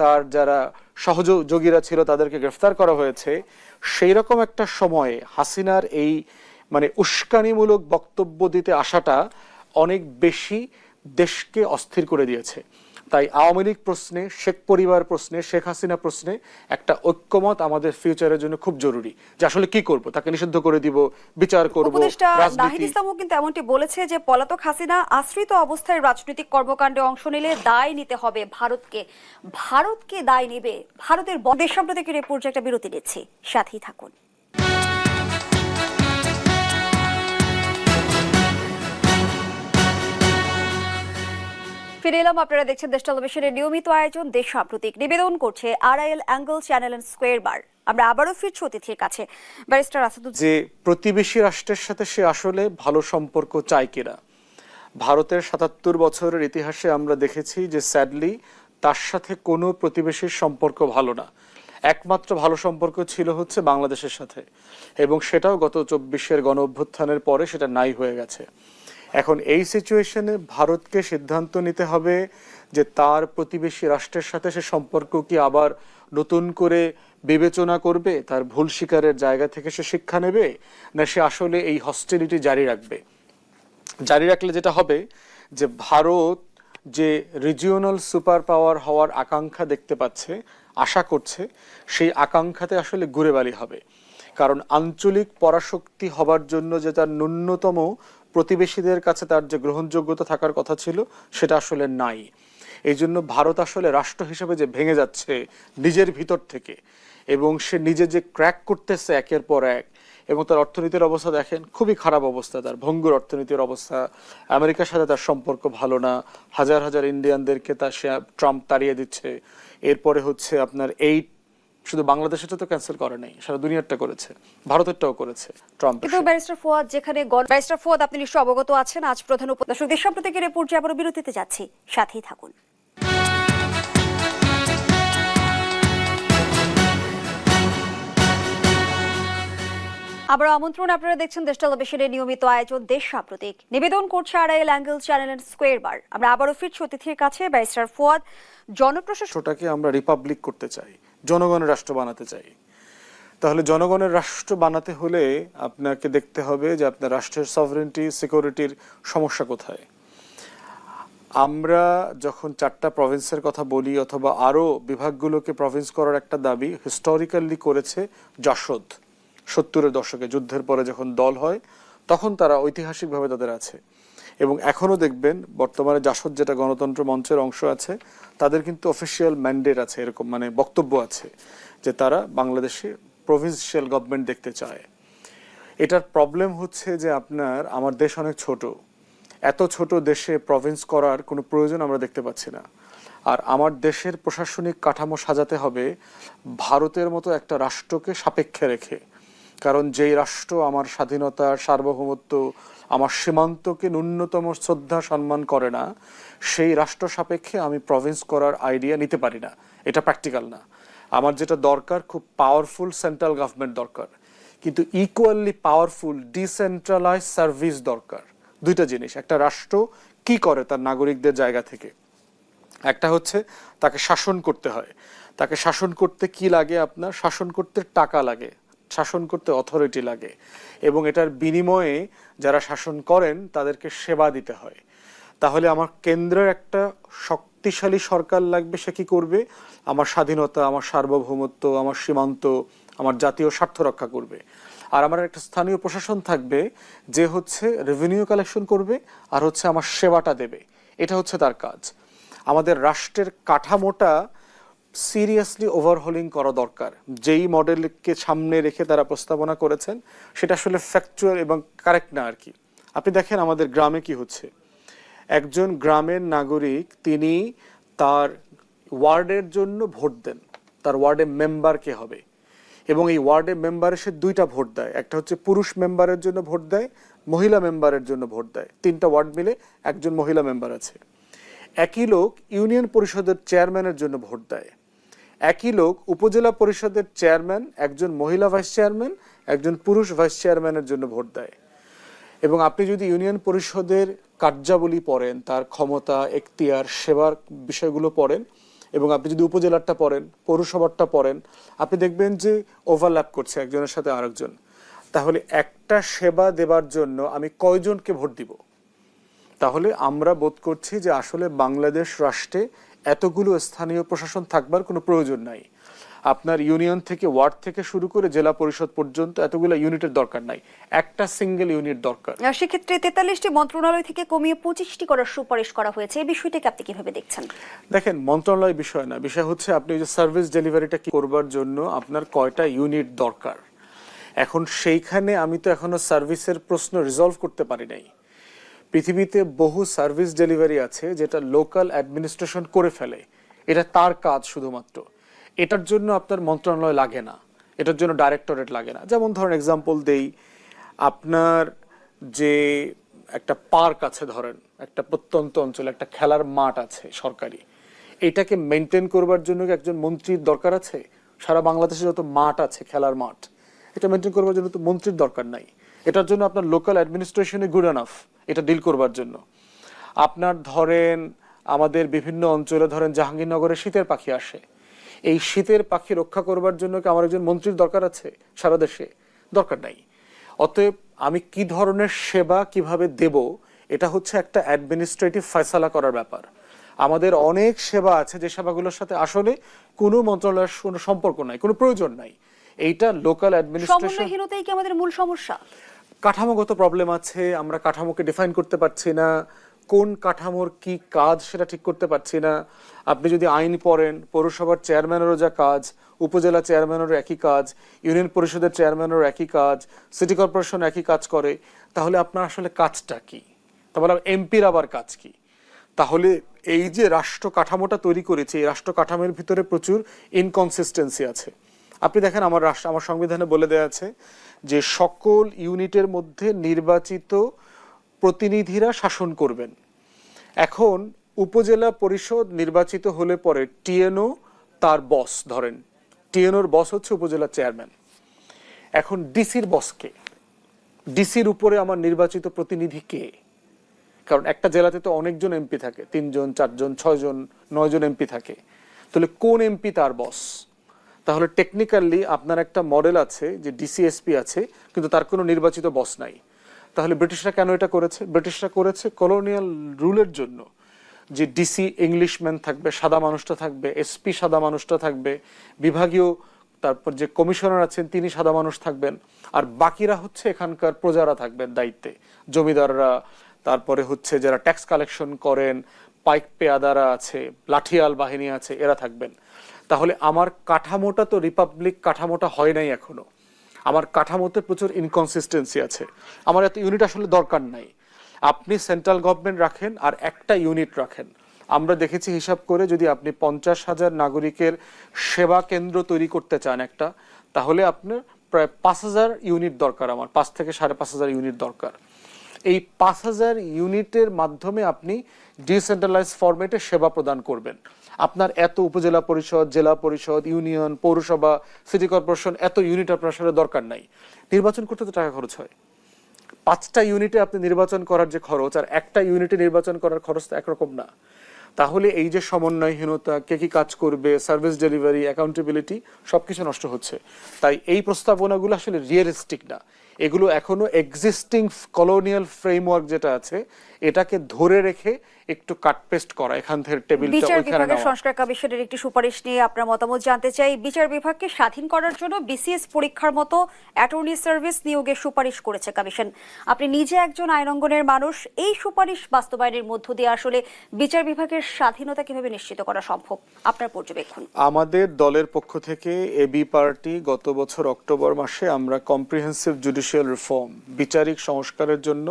তার যারা সহযোগীরা ছিল তাদেরকে গ্রেফতার করা হয়েছে সেই রকম একটা সময়ে হাসিনার এই মানে উস্কানিমূলক বক্তব্য দিতে আসাটা অনেক বেশি দেশকে অস্থির করে দিয়েছে। তাই আওয়ামী লীগ প্রশ্নে শেখ পরিবার প্রশ্নে শেখ হাসিনা প্রশ্নে একটা ঐক্যমত আমাদের ফিউচারের জন্য খুব জরুরি। যে আসলে কি করব? তাকে নিষিদ্ধ করে দিব বিচার করব নাহিদ ইসলামও কিন্তু এমনটি বলেছে যে পলাতক হাসিনা আশ্রিত অবস্থায় রাজনৈতিক কর্মকাণ্ডে অংশ নিলে দায় নিতে হবে ভারতকে। ভারতকে দায় নেবে ভারতের ব- দেশ সাম্প্রতিকের এই পর্যায়ে একটা বিরতি নিচ্ছি। সাথেই থাকুন। ফিরে এলাম। আপনারা দেখছেন দেশ টেলিভিশনের নিয়মিত আয়োজন, দেশ সাম্প্রতিক নিবেদন করছে RIL angle channel and square bar. আমরা আবারও ফিরছি অতিথির কাছে। ব্যারিস্টার আসাদুজ্জামান যে প্রতিবেশী রাষ্ট্রের সাথে সে আসলে ভালো সম্পর্ক চায় কিনা। ভারতের সাতাত্তর বছরের ইতিহাসে আমরা দেখেছি যে স্যাডলি তার সাথে কোনো প্রতিবেশীর সম্পর্ক ভালো না। একমাত্র ভালো সম্পর্ক ছিল হচ্ছে বাংলাদেশের সাথে। এবং সেটাও গত চব্বিশের গণ অভ্যুত্থানের পরে সেটা নাই হয়ে গেছে। এখন এই সিচুয়েশনে ভারতকে সিদ্ধান্ত নিতে হবে যে তার প্রতিবেশী রাষ্ট্রের সাথে সে সম্পর্ক কি আবার নতুন করে বিবেচনা করবে, তার ভুল স্বীকারের জায়গা থেকে সে শিক্ষা নেবে, না সে আসলে এই হস্টিলিটি জারি রাখবে? জারি রাখলে যেটা হবে যে ভারত যে রিজিওনাল সুপার পাওয়ার হওয়ার আকাঙ্ক্ষা দেখতে পাচ্ছে, আশা করছে, সেই আকাঙ্ক্ষাতে আসলে ঘুরে বালি হবে। কারণ আঞ্চলিক পরাশক্তি হবার জন্য যে তার ন্যূনতম প্রতিবেশীদের কাছে তার যে গ্রহণযোগ্যতা থাকার কথা ছিল, সেটা আসলে নাই। এই জন্য ভারত আসলে রাষ্ট্র হিসেবে যে ভেঙে যাচ্ছে নিজের ভিতর থেকে, এবং সে নিজে যে ক্র্যাক করতেছে একের পর এক, এবং তার অর্থনীতির অবস্থা দেখেন, খুবই খারাপ অবস্থা, তার ভঙ্গুর অর্থনীতির অবস্থা। আমেরিকার সাথে তার সম্পর্ক ভালো না, হাজার হাজার ইন্ডিয়ানদেরকে তার সে, ট্রাম্প তাড়িয়ে দিচ্ছে। এরপরে হচ্ছে আপনার এই শুধু বাংলাদেশেরটা তো ক্যান্সেল করে নাই সারা দুনিয়ারটা করেছে ভারতেরটাও করেছে ট্রাম্প কিন্তু ব্যারিস্টার ফুয়াদ যেখানে ব্যারিস্টার ফুয়াদ আপনি নিশ্চয় অবগত আছেন আজ প্রধান উপদেষ্টা দেশ সাম্প্রতিকের এই পর্যায়ে আবারও বিরতিতে যাচ্ছি সাথেই থাকুন। আবার আমন্ত্রণ আপনারা দেখছেন দেশ টেলিভিশনের নিয়মিত আয়োজন দেশ সাম্প্রতিক। নিবেদন করছে RIL angle channel and square bar. আমরা আবারও ফিরছি অতিথির কাছে ব্যারিস্টার ফুয়াদ জনপ্রশাসন আমরা রিপাবলিক করতে চাই। জনগণের রাষ্ট্র বানাতে চাই। তাহলে জনগণের রাষ্ট্র বানাতে হলে আপনাকে দেখতে হবে যে আপনার রাষ্ট্রের সভারেন্টি সিকিউরিটির সমস্যা কোথায়। আমরা যখন চারটা প্রভিন্সের কথা বলি অথবা আরও বিভাগগুলোকে প্রভিন্স করার একটা দাবি হিস্টোরিক্যালি করেছে জাসদ সত্তরের দশকে যুদ্ধের পরে যখন দল হয়, তখন তারা ঐতিহাসিকভাবে তাদের আছে। এবং এখনও দেখবেন বর্তমানে জাসদ যেটা গণতন্ত্র মঞ্চের অংশ আছে, তাদের কিন্তু অফিসিয়াল ম্যান্ডেট আছে, এরকম মানে বক্তব্য আছে যে তারা বাংলাদেশে প্রভিন্সিয়াল গভর্নমেন্ট দেখতে চায়। এটার প্রবলেম হচ্ছে যে আপনার, আমার দেশ অনেক ছোট। এত ছোট দেশে প্রভিন্স করার কোনো প্রয়োজন আমরা দেখতে পাচ্ছি না। আর আমার দেশের প্রশাসনিক কাঠামো সাজাতে হবে ভারতের মতো একটা রাষ্ট্রকে সাপেক্ষে রেখে। কারণ যেই রাষ্ট্র আমার স্বাধীনতার সার্বভৌমত্ব, আমার সীমান্তকে ন্যূনতম শ্রদ্ধা, সম্মান করে না, সেই রাষ্ট্র সাপেক্ষে আমি প্রভিন্স করার আইডিয়া নিতে পারি না। এটা প্র্যাকটিক্যাল না। আমার যেটা দরকার খুব পাওয়ারফুল সেন্ট্রাল গভর্নমেন্ট দরকার। কিন্তু ইকুয়ালি পাওয়ারফুল ডিসেন্ট্রালাইজ সার্ভিস দরকার। দুইটা জিনিস। একটা রাষ্ট্র কি করে তার নাগরিকদের জায়গা থেকে? একটা হচ্ছে তাকে শাসন করতে হয়। তাকে শাসন করতে কি লাগে আপনার? শাসন করতে টাকা লাগে। শাসন করতে অথরিটি লাগে এবং এটার বিনিময়ে যারা শাসন করেন তাদেরকে সেবা দিতে হয়। তাহলে আমার কেন্দ্রের একটা শক্তিশালী সরকার লাগবে সে কি করবে? আমার স্বাধীনতা, আমার সার্বভৌমত্ব, আমার সীমান্ত, আমার জাতীয় স্বার্থ রক্ষা করবে। আর আমার একটা স্থানীয় প্রশাসন থাকবে যে হচ্ছে রেভিনিউ কালেকশন করবে আর হচ্ছে আমার সেবাটা দেবে। এটা হচ্ছে তার কাজ। আমাদের রাষ্ট্রের কাঠামোটা সিরিয়াসলি ওভারহোলিং করা দরকার। যেই মডেলকে সামনে রেখে তারা প্রস্তাবনা করেছেন, সেটা আসলে ফ্যাকচুয়াল এবং কারেক্ট না আর কি আপনি দেখেন আমাদের গ্রামে কি হচ্ছে। একজন গ্রামের নাগরিক, তিনি তার ওয়ার্ডের জন্য ভোট দেন। তার ওয়ার্ডের মেম্বার কে হবে। এবং এই ওয়ার্ডের মেম্বারে সে দুইটা ভোট দেয়। একটা হচ্ছে পুরুষ মেম্বারের জন্য ভোট দেয়, মহিলা মেম্বারের জন্য ভোট দেয়। তিনটা ওয়ার্ড মিলে একজন মহিলা মেম্বার আছে। একই লোক ইউনিয়ন পরিষদের চেয়ারম্যানের জন্য ভোট দেয়। একই লোক উপজেলা পরিষদের চেয়ারম্যান, একজন মহিলা ভাইস চেয়ারম্যান, একজন পুরুষ ভাইস চেয়ারম্যানের জন্য ভোট দেয়। এবং আপনি যদি ইউনিয়ন পরিষদের কার্যাবলী পড়েন, তার ক্ষমতা, এখতিয়ার, সেবার বিষয়গুলো পড়েন, এবং আপনি যদি উপজেলারটা পড়েন, পৌরসভারটা পড়েন, আপনি দেখবেন যে ওভারল্যাপ করছে একজনের সাথে আরেকজন। তাহলে একটা সেবা দেবার জন্য আমি কয়জনকে ভোট দিব? তাহলে আমরা বোধ করছি যে আসলে বাংলাদেশ রাষ্ট্রে এতগুলো স্থানীয় প্রশাসন থাকবার কোনো প্রয়োজন নাই। আপনার ইউনিয়ন থেকে ওয়ার্ড থেকে শুরু করে জেলা পরিষদ পর্যন্ত এতগুলো ইউনিটের দরকার নাই। একটা সিঙ্গেল ইউনিট দরকার। সেক্ষেত্রে তেতাল্লিশটি মন্ত্রণালয় থেকে কমিয়ে পঁচিশটি করার সুপারিশ করা হয়েছে। এই বিষয়টাকে আপনি কীভাবে দেখছেন? দেখেন মন্ত্রণালয় বিষয় না। বিষয় হচ্ছে আপনি যে সার্ভিস ডেলিভারিটা কি করবার জন্য আপনার কয়টা ইউনিট দরকার? এখন সেইখানে আমি তো এখনও সার্ভিসের প্রশ্ন রিজলভ করতে পারি নাই। পৃথিবীতে বহু সার্ভিস ডেলিভারি আছে যেটা লোকাল অ্যাডমিনিস্ট্রেশন করে ফেলে। এটা তার কাজ শুধুমাত্র। এটার জন্য আপনার মন্ত্রণালয় লাগে না। এটার জন্য ডাইরেক্টরেট লাগে না। যেমন ধরেন এক্সাম্পল দেই, আপনার যে একটা পার্ক আছে ধরেন, একটা প্রত্যন্ত অঞ্চলে, একটা খেলার মাঠ আছে সরকারি, এটাকে মেনটেন করবার জন্য কি একজন মন্ত্রীর দরকার আছে? সারা বাংলাদেশে যত মাঠ আছে, খেলার মাঠ, এটা মেনটেন করবার জন্য তো মন্ত্রীর দরকার নাই। এটার জন্য আপনার লোকাল অ্যাডমিনিস্ট্রেশনে গুড এনাফ এটা ডিল করবার জন্য। আপনার ধরেন, আমাদের বিভিন্ন অঞ্চলে ধরেন জাহাঙ্গীরনগরে শীতের পাখি আসে। এই শীতের পাখি রক্ষা করবার জন্য কি আমার একজন মন্ত্রীর দরকার আছে? সারা দেশে দরকার নাই। অতএব আমি কি ধরনের সেবা কীভাবে দেব, এটা হচ্ছে একটা অ্যাডমিনিস্ট্রেটিভ ফয়সালা করার ব্যাপার। আমাদের অনেক সেবা আছে যে সেবাগুলোর সাথে আসলে কোনো মন্ত্রণালয়ের কোনো সম্পর্ক নাই, কোনো প্রয়োজন নাই। এইটা লোকাল অ্যাডমিনিস্ট্রেশন সমন্বয়হীনতাই কি আমাদের মূল সমস্যা? কাঠামোগত প্রবলেম আছে আমরা কাঠামোকে ডিফাইন করতে পারছি না। কোন কাঠামোর কি কাজ সেটা ঠিক করতে পারছি না। আপনি যদি আইন পড়েন পৌরসভার চেয়ারম্যানেরও যা কাজ উপজেলা চেয়ারম্যানেরও একই কাজ ইউনিয়ন পরিষদের চেয়ারম্যানেরও একই কাজ সিটি কর্পোরেশন একই কাজ করে তাহলে আপনার আসলে কাজটা কি? তাহলে এমপির আবার কাজ কি? তাহলে এই যে রাষ্ট্র কাঠামোটা তৈরি করেছে এই রাষ্ট্র কাঠামোর ভিতরে প্রচুর ইনকনসিস্টেন্সি আছে। আপনি দেখেন আমার রাষ্ট্র, আমার সংবিধানে বলে দেওয়া আছে যে সকল ইউনিটের মধ্যে নির্বাচিত প্রতিনিধিরা শাসন করবেন। এখন উপজেলা পরিষদ নির্বাচিত হলে পরে টিএনও তার বস ধরেন। টিএনওর বস হচ্ছে উপজেলা চেয়ারম্যান। এখন ডিসির বসকে ডিসির উপরে আমার নির্বাচিত প্রতিনিধি কে? কারণ একটা জেলাতে তো অনেকজন এমপি থাকে, তিনজন, চারজন, ছয়জন, নয়জন এমপি থাকে। তাহলে কোন এমপি তার বস? তাহলে টেকনিক্যালি আপনার একটা মডেল আছে, যে ডিসিএসপি আছে, কিন্তু তার কোনো নির্বাচিত বস নাই। তাহলে ব্রিটিশরা কেন এটা করেছে? ব্রিটিশরা করেছে কলোনিয়াল রুলের জন্য, যে ডিসি ইংলিশম্যান থাকবে, সাদা মানুষটা থাকবে এসপি সাদা মানুষটা থাকবে, বিভাগীয়, তারপর যে কমিশনার আছেন, তিনি সাদা মানুষ থাকবেন, আর বাকিরা হচ্ছে এখানকার প্রজারা থাকবেন দায়িত্বে। জমিদাররা, তারপরে হচ্ছে যারা ট্যাক্স কালেকশন করেন, পাইক পেয়াদারা আছে, লাঠিয়াল বাহিনী আছে, এরা থাকবেন। তাহলে আমার কাঠামোটা তো রিপাবলিক কাঠামোটা হয় নাই এখনও। আমার কাঠামোতে প্রচুর ইনকনসিস্টেন্সি আছে। আমার এত ইউনিট আসলে দরকার নাই। আপনি সেন্ট্রাল গভর্নমেন্ট রাখেন আর একটা ইউনিট রাখেন। আমরা দেখেছি হিসাব করে যদি আপনি পঞ্চাশ হাজার নাগরিকের সেবা কেন্দ্র তৈরি করতে চান একটা, তাহলে আপনার প্রায় পাঁচ হাজার ইউনিট দরকার আমার। পাঁচ থেকে সাড়ে পাঁচ হাজার ইউনিট দরকার। এই পাঁচ হাজার ইউনিটের মাধ্যমে আপনি ডিসেন্ট্রালাইজ ফরম্যাটে সেবা প্রদান করবেন। আপনার এত উপজেলা পরিষদ, জেলা পরিষদ, ইউনিয়ন, পৌরসভা, সিটি কর্পোরেশন, এত ইউনিট আপনার আসলে দরকার নাই। নির্বাচন করতে তো টাকা খরচ হয়। পাঁচটা ইউনিটে আপনি নির্বাচন করার যে খরচ, আর একটা ইউনিটে নির্বাচন করার খরচ তো একরকম না। তাহলে এই যে সমন্বয়হীনতা, কে কি কাজ করবে সার্ভিস ডেলিভারি অ্যাকাউন্টেবিলিটি সবকিছু নষ্ট হচ্ছে। তাই এই প্রস্তাবনাগুলো আসলে রিয়েলিস্টিক না। এগুলো এখনও এক্সিস্টিং কলোনিয়াল ফ্রেমওয়ার্ক যেটা আছে এটাকে ধরে রেখে একটু কাটপেস্ট করা এখান থেকে টেবিলটা বিচার বিভাগের সংস্কার কমিশনের একটি সুপারিশ নিয়ে আপনার মতামত জানতে চাই। বিচার বিভাগকে স্বাধীন করার জন্য বিসিএস পরীক্ষার মতো অ্যাটর্নি সার্ভিস নিয়োগের সুপারিশ করেছে কমিশন। আপনি নিজে একজন আইনঙ্গনের মানুষ এই সুপারিশ বাস্তবায়নের মধ্য দিয়ে আসলে বিচার বিভাগের স্বাধীনতা কীভাবে নিশ্চিত করা সম্ভব? আপনার পর্যবেক্ষণ। আমাদের দলের পক্ষ থেকে এবি পার্টি গত বছর অক্টোবর মাসে আমরা কম্প্রিহেন্সিভ জুডিশিয়াল রিফর্ম বিচারিক সংস্কারের জন্য